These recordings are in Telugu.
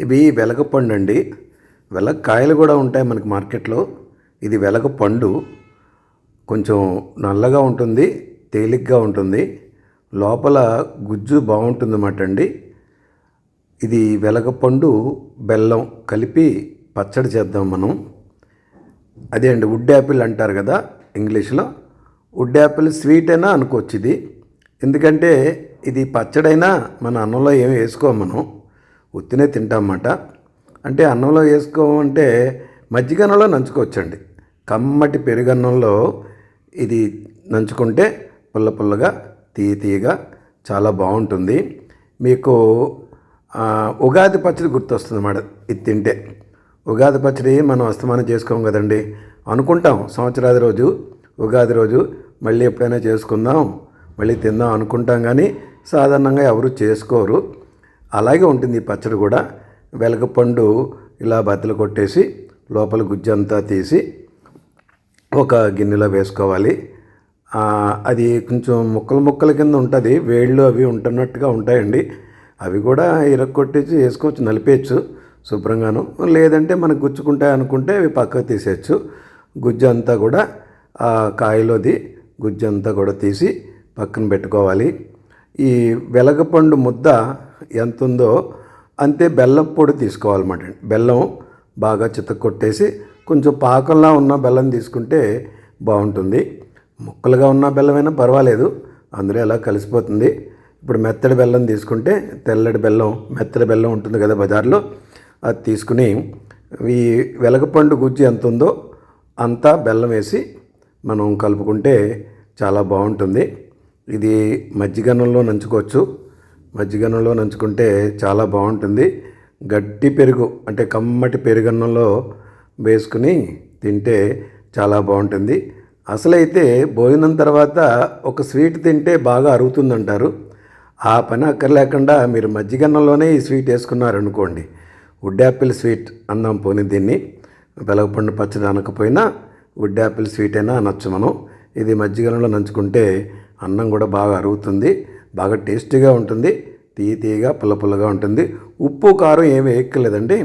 ఇవి వెలగపండు అండి వెలగకాయలు కూడా ఉంటాయి మనకి మార్కెట్లో. ఇది వెలగ పండు కొంచెం నల్లగా ఉంటుంది తేలిగ్గా ఉంటుంది. లోపల గుజ్జు బాగుంటుంది అన్నమాట అండి. ఇది వెలగపండు బెల్లం కలిపి పచ్చడి చేద్దాం మనం. అదే అండి వుడ్ యాపిల్ అంటారు కదా ఇంగ్లీష్లో. వుడ్ యాపిల్ స్వీట్ అయినా అనుకోవచ్చు ఇది. ఎందుకంటే ఇది పచ్చడైనా మన అన్నంలో ఏమి వేసుకోము మనం. ఉత్తినే తింటామన్నమాట అంటే అన్నంలో వేసుకోమంటే మజ్జిగన్నంలో నంచుకోవచ్చండి. కమ్మటి పెరుగన్నంలో ఇది నంచుకుంటే పుల్ల పుల్లగా తీయ తీయగా చాలా బాగుంటుంది. మీకు ఉగాది పచ్చడి గుర్తొస్తుంది అన్నమాట ఇది తింటే. ఉగాది పచ్చడి మనం అస్తమానం చేసుకోం కదండి. అనుకుంటాం సంవత్సరాది రోజు ఉగాది రోజు మళ్ళీ ఎప్పుడైనా చేసుకుందాం మళ్ళీ తిందాం అనుకుంటాం కానీ సాధారణంగా ఎవరు చేసుకోరు. అలాగే ఉంటుంది ఈ పచ్చడి కూడా. వెలగపండు ఇలా బద్దలు కొట్టేసి లోపల గుజ్జంతా తీసి ఒక గిన్నెలో వేసుకోవాలి. అది కొంచెం ముక్కలు ముక్కల కింద ఉంటుంది. వేళ్ళు అవి ఉంటున్నట్టుగా ఉంటాయండి. అవి కూడా ఇరక్కొట్టేసి వేసుకోవచ్చు నలిపేయచ్చు శుభ్రంగాను. లేదంటే మనకు గుచ్చుకుంటాయి అనుకుంటే అవి పక్కకు తీసేయచ్చు. గుజ్జు అంతా కూడా ఆ కాయలోది గుజ్జు అంతా కూడా తీసి పక్కన పెట్టుకోవాలి. ఈ వెలగపండు ముద్ద ఎంత ఉందో అంతే బెల్లం పొడి తీసుకోవాలన్నమాట బెల్లం బాగా చితక్కొట్టేసి కొంచెం పాకంలా ఉన్న బెల్లం తీసుకుంటే బాగుంటుంది. ముక్కలుగా ఉన్న బెల్లమైనా పర్వాలేదు. అందులో ఎలా కలిసిపోతుంది? ఇప్పుడు మెత్తడి బెల్లం తీసుకుంటే తెల్లడి బెల్లం మెత్తడి బెల్లం ఉంటుంది కదా బజార్లో. అది తీసుకుని ఈ వెలగపండు గుజ్జు ఎంత ఉందో అంతా బెల్లం వేసి మనం కలుపుకుంటే చాలా బాగుంటుంది. ఇది మజ్జిగన్నంలో నంచుకోవచ్చు. మజ్జిగన్నంలో నంచుకుంటే చాలా బాగుంటుంది. గట్టి పెరుగు అంటే కమ్మటి పెరుగన్నంలో వేసుకుని తింటే చాలా బాగుంటుంది. అసలైతే భోజనం తర్వాత ఒక స్వీట్ తింటే బాగా అరుగుతుందంటారు. ఆ పని అక్కర్లేకుండా మీరు మజ్జిగన్నంలోనే ఈ స్వీట్ వేసుకున్నారనుకోండి. వుడ్ యాపిల్ స్వీట్ అన్నాం పోనీ దీన్ని. వెలగపండు పచ్చడి అనకపోయినా వుడ్ యాపిల్ స్వీట్ అయినా అనొచ్చు మనం. ఇది మజ్జిగనంలో నంచుకుంటే అన్నం కూడా బాగా అరుగుతుంది. బాగా టేస్టీగా ఉంటుంది. తీయ తీయగా పుల్ల పుల్లగా ఉంటుంది. ఉప్పు కారం ఏమీ ఎక్కలేదండి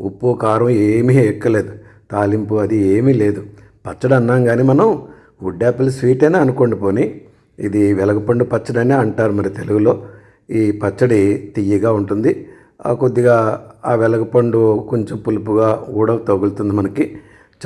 ఉప్పు కారం ఏమీ ఎక్కలేదు తాలింపు అది ఏమీ లేదు. పచ్చడి అన్నాం కానీ మనం వుడ్ యాపిల్ స్వీట్ అయినా అనుకోండి పోనీ. ఇది వెలగపండు పచ్చడి అనే అంటారు మరి తెలుగులో. ఈ పచ్చడి తీయగా ఉంటుంది. ఆ కొద్దిగా ఆ వెలగపండు కొంచెం పులుపుగా కూడా తగులుతుంది మనకి.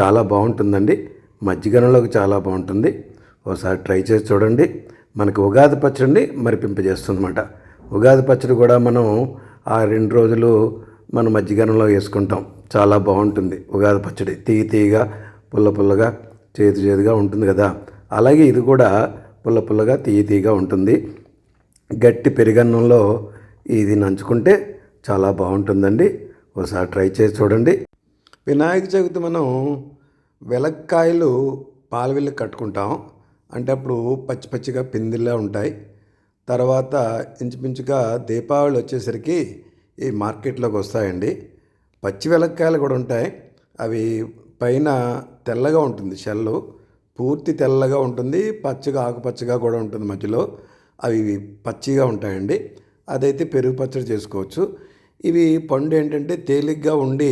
చాలా బాగుంటుందండి. మజ్జిగనంలోకి చాలా బాగుంటుంది. ఒకసారి ట్రై చేసి చూడండి. మనకు ఉగాది పచ్చడిని మరిపింపజేస్తుందన్నమాట. ఉగాది పచ్చడి కూడా మనం ఆ రెండు రోజులు మనం మజ్జిగనంలో వేసుకుంటాం. చాలా బాగుంటుంది ఉగాది పచ్చడి. తీయ తీయగా పుల్ల పుల్లగా చేతి చేతిగా ఉంటుంది కదా. అలాగే ఇది కూడా పుల్ల పుల్లగా తీయ తీయగా ఉంటుంది. గట్టి పెరిగన్నంలో ఇది నంచుకుంటే చాలా బాగుంటుందండి. ఒకసారి ట్రై చేసి చూడండి. వినాయక చవితి మనం వెలక్కాయలు పాలవిల్లు కట్టుకుంటాం. అంటే అప్పుడు పచ్చి పచ్చిగా పిందిల్లా ఉంటాయి. తర్వాత ఇంచుమించుగా దీపావళి వచ్చేసరికి ఈ మార్కెట్లోకి వస్తాయండి. పచ్చి వెలక్కాయలు కూడా ఉంటాయి. అవి పైన తెల్లగా ఉంటుంది షెల్లు. పూర్తి తెల్లగా ఉంటుంది. పచ్చగా ఆకుపచ్చగా కూడా ఉంటుంది మధ్యలో. అవి పచ్చిగా ఉంటాయండి. అదైతే పెరుగు పచ్చడి చేసుకోవచ్చు. ఇవి పండు ఏంటంటే తేలిగ్గా ఉండి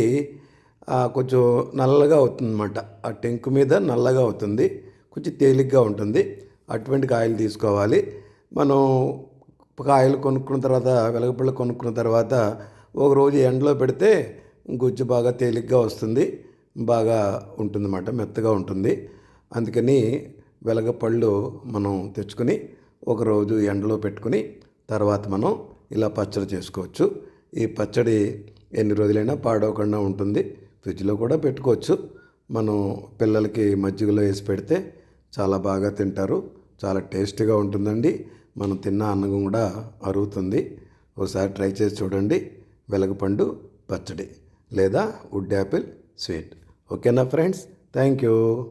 కొంచెం నల్లగా అవుతుందన్నమాట. ఆ టెంకు మీద నల్లగా అవుతుంది. కొంచెం తేలిగ్గా ఉంటుంది. అటువంటి కాయలు తీసుకోవాలి. మనం కాయలు కొనుక్కున్న తర్వాత వెలగపళ్ళు కొనుక్కున్న తర్వాత ఒక రోజు ఎండలో పెడితే గుజ్జు బాగా తేలిగ్గా వస్తుంది. బాగా ఉంటుందన్నమాట మెత్తగా ఉంటుంది. అందుకని వెలగపళ్ళు మనం తెచ్చుకొని ఒకరోజు ఎండలో పెట్టుకుని తర్వాత మనం ఇలా పచ్చడి చేసుకోవచ్చు. ఈ పచ్చడి ఎన్ని రోజులైనా పాడవకుండా ఉంటుంది. ఫ్రిడ్జ్లో కూడా పెట్టుకోవచ్చు. మనం పిల్లలకి మజ్జిగలో వేసి పెడితే చాలా బాగా తింటారు. చాలా టేస్టీగా ఉంటుందండి. మనం తిన్న అన్నం కూడా అరుగుతుంది. ఒకసారి ట్రై చేసి చూడండి. వెలగపండు పచ్చడి లేదా వుడ్ యాపిల్ స్వీట్. ఓకేనా ఫ్రెండ్స్? Thank you.